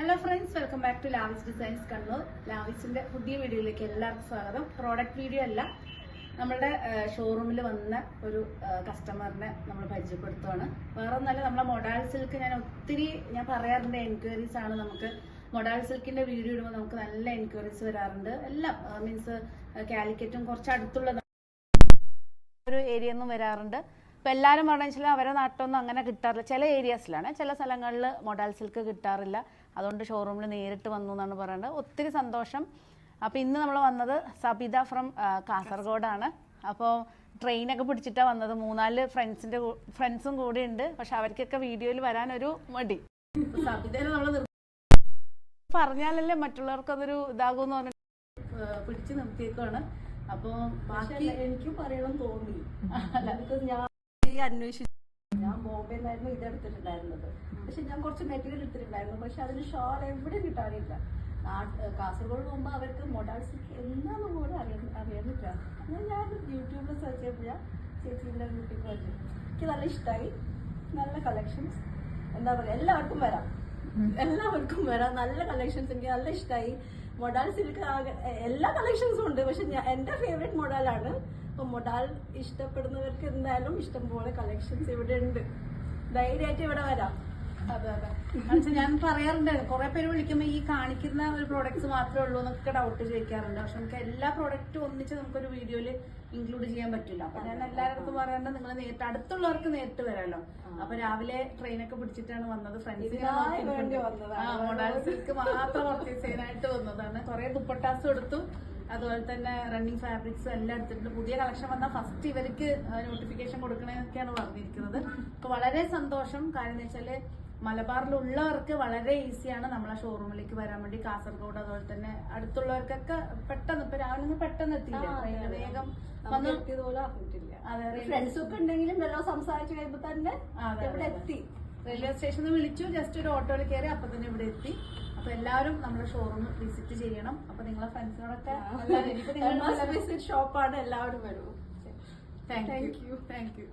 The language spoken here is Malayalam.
Hello friends welcome back to Lavis designs Kannur ലാവിസിന്റെ പുതിയ വീഡിയോയിലേക്ക് എല്ലാവർക്കും സ്വാഗതം. പ്രോഡക്റ്റ് വീഡിയോ അല്ല നമ്മുടെ ഷോറൂമിൽ വന്ന ഒരു കസ്റ്റമറിനെ നമ്മൾ പരിചയപ്പെടുത്തുകയാണ് വേറെ ഒന്നല്ല നമ്മളെ മൊഡാൾ സിൽക്ക് ഞാൻ ഒത്തിരി ഞാൻ പറയാറുണ്ട് എൻക്വയറീസ് ആണ് നമുക്ക്. മൊഡാൾ സിൽക്കിന്റെ വീഡിയോ ഇടുമ്പോൾ നമുക്ക് നല്ല എൻക്വയറീസ് വരാറുണ്ട്. എല്ലാം മീൻസ് കാലിക്കറ്റും കുറച്ച് അടുത്തുള്ള ഒരു ഏരിയ ഒന്നും വരാറുണ്ട്. ഇപ്പൊ എല്ലാവരും പറഞ്ഞു വെച്ചാൽ അവരെ നാട്ടൊന്നും അങ്ങനെ കിട്ടാറില്ല. ചില ഏരിയാസിലാണ് ചില സ്ഥലങ്ങളിൽ മൊഡാൽ സിൽക്ക് കിട്ടാറില്ല. അതുകൊണ്ട് ഷോറൂമിൽ നേരിട്ട് വന്നു എന്നാണ് പറയുന്നത് ഒത്തിരി സന്തോഷം. അപ്പോൾ ഇന്ന് നമ്മൾ വന്നത് സബിത ഫ്രം കാസർഗോഡാണ്. അപ്പോൾ ട്രെയിനൊക്കെ പിടിച്ചിട്ടാണ് വന്നത്. മൂന്നാൽ ഫ്രണ്ട്സിന്റെ ഫ്രണ്ട്സും കൂടെ ഉണ്ട്. പക്ഷെ അവർക്കൊക്കെ വീഡിയോയിൽ വരാനൊരു മടി. പറഞ്ഞാലല്ലേ മറ്റുള്ളവർക്ക് അതൊരു ഇതാകുമെന്ന് പറഞ്ഞു പിടിച്ചു നിർത്തിയേക്കാണ് അപ്പോൾ ബാക്കി എനിക്ക് പറയണം തോന്നി. ബിക്കോസ് ഞാൻ അന്വേഷിച്ചു ഞാൻ ബോംബെയിലായിരുന്നു നിന്നായിരുന്നു ഇതെടുത്തിട്ടുണ്ടായിരുന്നത്. പക്ഷെ ഞാൻ കുറച്ച് മെറ്റീരിയൽ എടുത്തിട്ടുണ്ടായിരുന്നു. പക്ഷെ അതിന് ഷോൾ എവിടെ കിട്ടാനില്ല. കാസർഗോഡ് പോകുമ്പോൾ അവർക്ക് മൊഡാൾ സിൽക്ക് എന്താന്ന് പോലും അറിയാൻ അറിയാനില്ല. ഞാൻ യൂട്യൂബിൽ സെർച്ച് ചെയ്തപ്പോൾ ഞാൻ ചേച്ചീന്റെ വീട്ടിൽ പോയിട്ട് എനിക്ക് നല്ല ഇഷ്ടമായി നല്ല കളക്ഷൻസ് എന്താ പറയുക എല്ലാവർക്കും വരാം. എല്ലാവർക്കും വരാം. നല്ല കളക്ഷൻസ് എനിക്ക് നല്ല ഇഷ്ടമായി മൊഡാൽ സിൽക്ക് എല്ലാ കളക്ഷൻസും ഉണ്ട്. പക്ഷെ എന്റെ ഫേവറേറ്റ് മൊഡാലാണ് അപ്പൊ മൊഡാൾ ഇഷ്ടപ്പെടുന്നവർക്ക് എന്തായാലും ഇഷ്ടം പോലെ കളക്ഷൻസ് ഇവിടെ ഉണ്ട് ധൈര്യമായിട്ട് ഇവിടെ വരാം. അതെ അതെ. ഞാൻ പറയാറുണ്ട് കുറെ പേര് വിളിക്കുമ്പോൾ ഈ കാണിക്കുന്ന ഒരു പ്രോഡക്ട്സ് മാത്രമേ ഉള്ളൂ എന്നൊക്കെ ഡൗട്ട് ചോദിക്കാറുണ്ട്. പക്ഷെ നമുക്ക് എല്ലാ പ്രോഡക്റ്റും ഒന്നിച്ച് നമുക്കൊരു വീഡിയോയിൽ ഇൻക്ലൂഡ് ചെയ്യാൻ പറ്റില്ല. അപ്പൊ ഞാൻ എല്ലാവർക്കും പറയാറുണ്ട് നിങ്ങൾ നേരിട്ട് അടുത്തുള്ളവർക്ക് നേരിട്ട് വരാമല്ലോ അപ്പൊ രാവിലെ ട്രെയിനൊക്കെ പിടിച്ചിട്ടാണ് വന്നത്. ഫ്രണ്ട്സിനെ സിൽക്ക് മാത്രം പർച്ചേസ് ചെയ്യാനായിട്ട് വന്നതാണ്. കുറെ ദുപ്പട്ടാസും എടുത്തു. അതുപോലെ തന്നെ റണ്ണിങ് ഫാബ്രിക്സ് എല്ലാം എടുത്തിട്ടുണ്ട്. പുതിയ കളക്ഷൻ വന്നാൽ ഫസ്റ്റ് ഇവർക്ക് നോട്ടിഫിക്കേഷൻ കൊടുക്കണമെന്നൊക്കെയാണ് പറഞ്ഞിരിക്കുന്നത്. അപ്പൊ വളരെ സന്തോഷം. കാര്യം എന്ന് വെച്ചാൽ മലബാറിലുള്ളവർക്ക് വളരെ ഈസിയാണ് നമ്മളെ ഷോറൂമിലേക്ക് വരാൻ വേണ്ടി. കാസർഗോഡ് അതുപോലെ തന്നെ അടുത്തുള്ളവർക്കൊക്കെ പെട്ടെന്ന് ഇപ്പൊ രാവിലെ പെട്ടെന്ന് എത്തിയില്ല. വേഗം വന്ന് എത്തിയതുപോലെ അറിഞ്ഞിട്ടില്ല അതെ, ഫ്രണ്ട്സൊക്കെ ഉണ്ടെങ്കിലും സംസാരിച്ചു സംസാരിച്ച് കഴിയുമ്പോൾ തന്നെ എത്തി. റെയിൽവേ സ്റ്റേഷനിൽ വിളിച്ചു. ജസ്റ്റ് ഒരു ഓട്ടോയിൽ കയറി അപ്പൊ തന്നെ ഇവിടെ എത്തി. അപ്പൊ എല്ലാവരും നമ്മുടെ ഷോറൂം വിസിറ്റ് ചെയ്യണം. അപ്പൊ നിങ്ങളെ ഫ്രണ്ട്സിനോടൊക്കെ ഷോപ്പാണ് എല്ലാവരും വരും. Thank you. Thank you